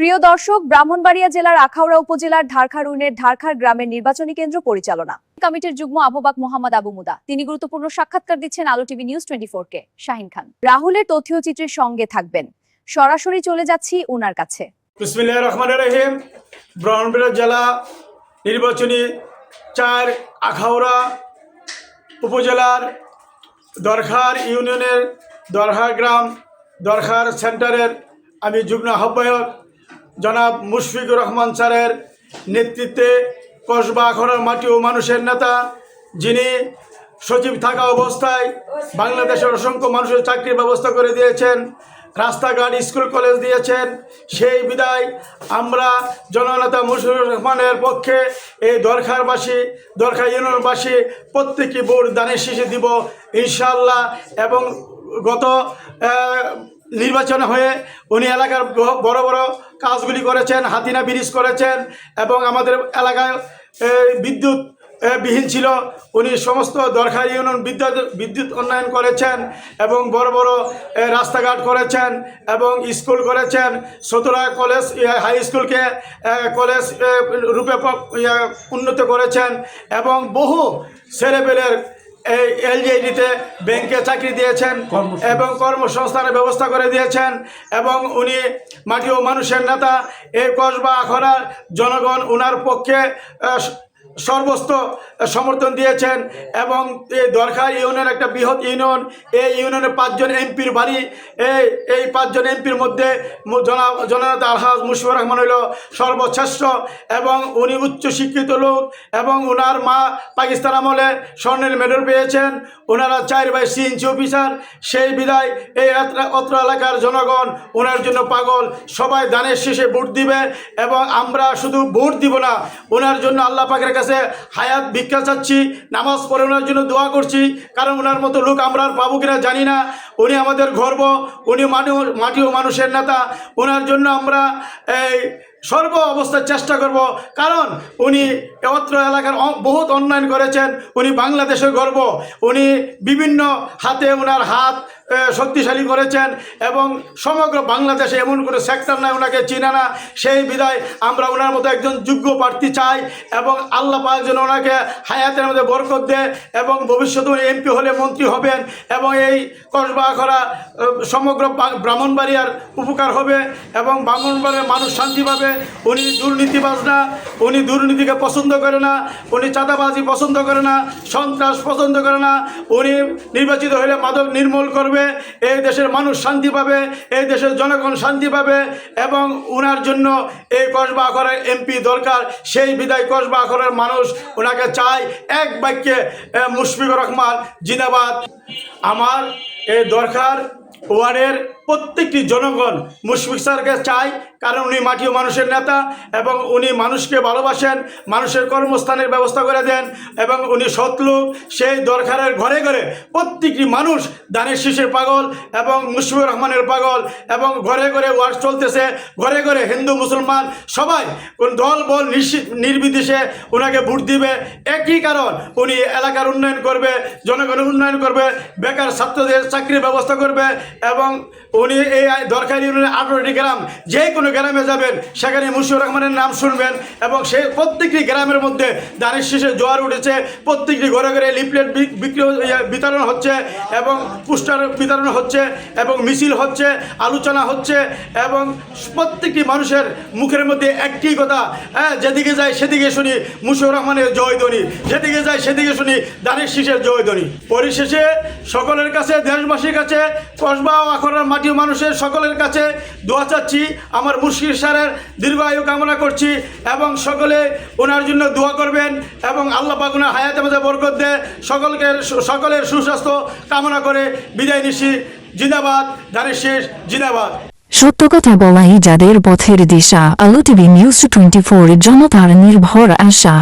প্রিয় দর্শক, ব্রাহ্মণবাড়িয়া জেলার আখাউড়া উপজেলার ঢারখারুনের ঢারখার গ্রামের নির্বাচনী কেন্দ্র পরিচালনা। কমিটির যুগ্ম আহ্বায়ক মোহাম্মদ আবু মুদা। তিনি গুরুত্বপূর্ণ সাক্ষাৎকার দিচ্ছেন আলো টিভি নিউজ টোয়েন্টি কে। শাহিন খান। রাহুলের তথ্য চিত্রের সঙ্গে থাকবেন। সরাসরি চলে যাচ্ছি উনার কাছে। জেলা নির্বাচনী চার আখাউড়া উপজেলার দরখার ইউনিয়নের দরখার গ্রাম দরখার সেন্টারের আমি যুগ্ম আহ্বায়ক জনাব মুশফিকুর রহমান স্যারের নেতৃত্বে কসবা আখড়ার মাটি ও মানুষের নেতা, যিনি সচিব থাকা অবস্থায় বাংলাদেশের অসংখ্য মানুষের চাকরির ব্যবস্থা করে দিয়েছেন, রাস্তাঘাট, স্কুল, কলেজ দিয়েছেন, সেই বিদায় আমরা জননেতা মুশফিকুর রহমানের পক্ষে এই দরখারবাসী, দরখার ইউনিয়নবাসী প্রত্যেকটি বোর্ড দানের শেষে দিব ইনশাল্লাহ এবং গত নির্বাচন হয়ে উনি এলাকার বড় বড় কাজগুলি করেছেন, হাতিনা ব্রিজ করেছেন এবং আমাদের এলাকায় বিদ্যুৎ বিহীন ছিল। উনি সমস্ত দরকারি ইউনিয়ন বিদ্যুৎ বিদ্যুৎ উন্নয়ন করেছেন এবং বড় বড় রাস্তাঘাট করেছেন এবং স্কুল করেছেন। সতুরা কলেজ হাই স্কুলকে কলেজ রূপে উন্নত করেছেন এবং বহু ছেলেপেলের এই এলজিআইডিতে ব্যাংকে চাকরি দিয়েছেন এবং কর্মসংস্থানের ব্যবস্থা করে দিয়েছেন এবং উনি মাটি ও মানুষের নেতা। এই কসবা আখড়ার জনগণ উনার পক্ষে সর্বস্ত সমর্থন দিয়েছেন এবং এই দরকার ইউনিয়ন একটা বৃহৎ ইউনিয়ন, এই ইউনিয়নে পাঁচজন এমপির বাড়ি, এই এই পাঁচজন এমপির মধ্যে জনা জননেতা আলহাজ মুশফির রহমান হইল সর্বশ্রেষ্ঠ এবং উনি উচ্চ শিক্ষিত লোক এবং ওনার মা পাকিস্তান আমলে স্বর্ণের মেডেল পেয়েছেন। ওনারা চার বাই সিএনসি অফিসার, সেই বিদায় এই অত্র এলাকার জনগণ ওনার জন্য পাগল। সবাই দানের শেষে ভোট দিবে এবং আমরা শুধু ভোট দিব না ওনার জন্য আল্লাহ পাকের কাছে হায়াত ভিক্ষা চাচ্ছি, নামাজ পড়ে ওনার জন্য দোয়া করছি, কারণ ওনার মতো লোক আমরা আর পাবো কিনা জানি না। উনি আমাদের গর্ব, উনি ও- মাটি ও মানুষের নেতা। ওনার জন্য আমরা এই সর্ব অবস্থায় চেষ্টা করব। কারণ উনি অত্র এলাকার বহুত অন্যায়ন করেছেন। উনি বাংলাদেশের গর্ব। উনি বিভিন্ন হাতে ওনার হাত শক্তিশালী করেছেন এবং সমগ্র বাংলাদেশে এমন কোনো সেক্টর নাই ওনাকে চিনে না। সেই বিদায় আমরা ওনার মতো একজন যোগ্য প্রার্থী চাই এবং আল্লাহ পাক যেন ওনাকে হায়াতের মধ্যে বরকত দেয় এবং ভবিষ্যতে উনি এমপি হলে মন্ত্রী হবেন এবং এই কসবা করা সমগ্র ব্রাহ্মণবাড়িয়ার উপকার হবে এবং ব্রাহ্মণবাড়িয়ার মানুষ শান্তি পাবে। উনি দুর্নীতিবাজ না উনি দুর্নীতিকে পছন্দ করে না, উনি চাঁদাবাজি পছন্দ করে না, সন্ত্রাস পছন্দ করে না, উনি নির্বাচিত হলে মাদক নির্মূল করবে। এই দেশের মানুষ শান্তি পাবে, এই দেশের জনগণ শান্তি পাবে এবং উনার জন্য এই কসবা আখরের এমপি দরকার। সেই বিদায় কসবা আখরের মানুষ ওনাকে চায় এক বাক্যে মুশফিকুর রহমান, জিন্দাবাদ। আমার এই দরকার ওয়ার্ডের প্রত্যেকটি জনগণ মুশফিক স্যারকে চায়, কারণ উনি মাটি ও মানুষের নেতা এবং উনি মানুষকে ভালোবাসেন, মানুষের কর্মস্থানের ব্যবস্থা করে দেন এবং উনি সৎলোক সেই দরকারের ঘরে ঘরে প্রত্যেকটি মানুষ দানের শীষের পাগল এবং মুশফিকুর রহমানের পাগল এবং ঘরে ঘরে ওয়ার্ড চলতেছে, ঘরে ঘরে হিন্দু, মুসলমান সবাই কোন দল, বল নির্বিদেশে ওনাকে ভোট দিবে। একই কারণ, উনি এলাকার উন্নয়ন করবে, জনগণের উন্নয়ন করবে, বেকার ছাত্রদের চাকরির ব্যবস্থা করবে এবং উনি এই দরকারি ইউনিয়নের আঠারোটি গ্রাম, যে কোনো গ্রামে যাবেন, সেখানে মুশিউর রহমানের নাম শুনবেন এবং সেই প্রত্যেকটি গ্রামের মধ্যে দানের শেষে জোয়ার উঠেছে, প্রত্যেকটি ঘরে ঘরে লিফলেট বিক্রি বিতরণ হচ্ছে এবং পোস্টার বিতরণ হচ্ছে এবং মিছিল হচ্ছে, আলোচনা হচ্ছে এবং প্রত্যেকটি মানুষের মুখের মধ্যে একটি কথা হ্যাঁ যেদিকে যায় সেদিকে শুনি মুশিউর রহমানের জয়ধ্বনি যেদিকে যায় সেদিকে শুনি দানের শীষের জয়ধ্বনি পরিশেষে সকলের কাছে, দেশবাসীর কাছে কসবা ও মাটি মানুষের সকলের কাছে দোয়া চাচ্ছি। আমার মুশকির স্যারের দীর্ঘায়ু কামনা করছি এবং সকলে ওনার জন্য দোয়া করবেন এবং আল্লাহ ওনার হায়াতে মধ্যে বরকত দেয় সকলকে সকলের সুস্বাস্থ্য কামনা করে বিদায় নিশি জিন্দাবাদ, ধানের শেষ, জিন্দাবাদ। সত্য কথা বলাই যাদের পথের দিশা। আলো টিভি নিউজ টোয়েন্টি ফোর জনতার নির্ভর আশা।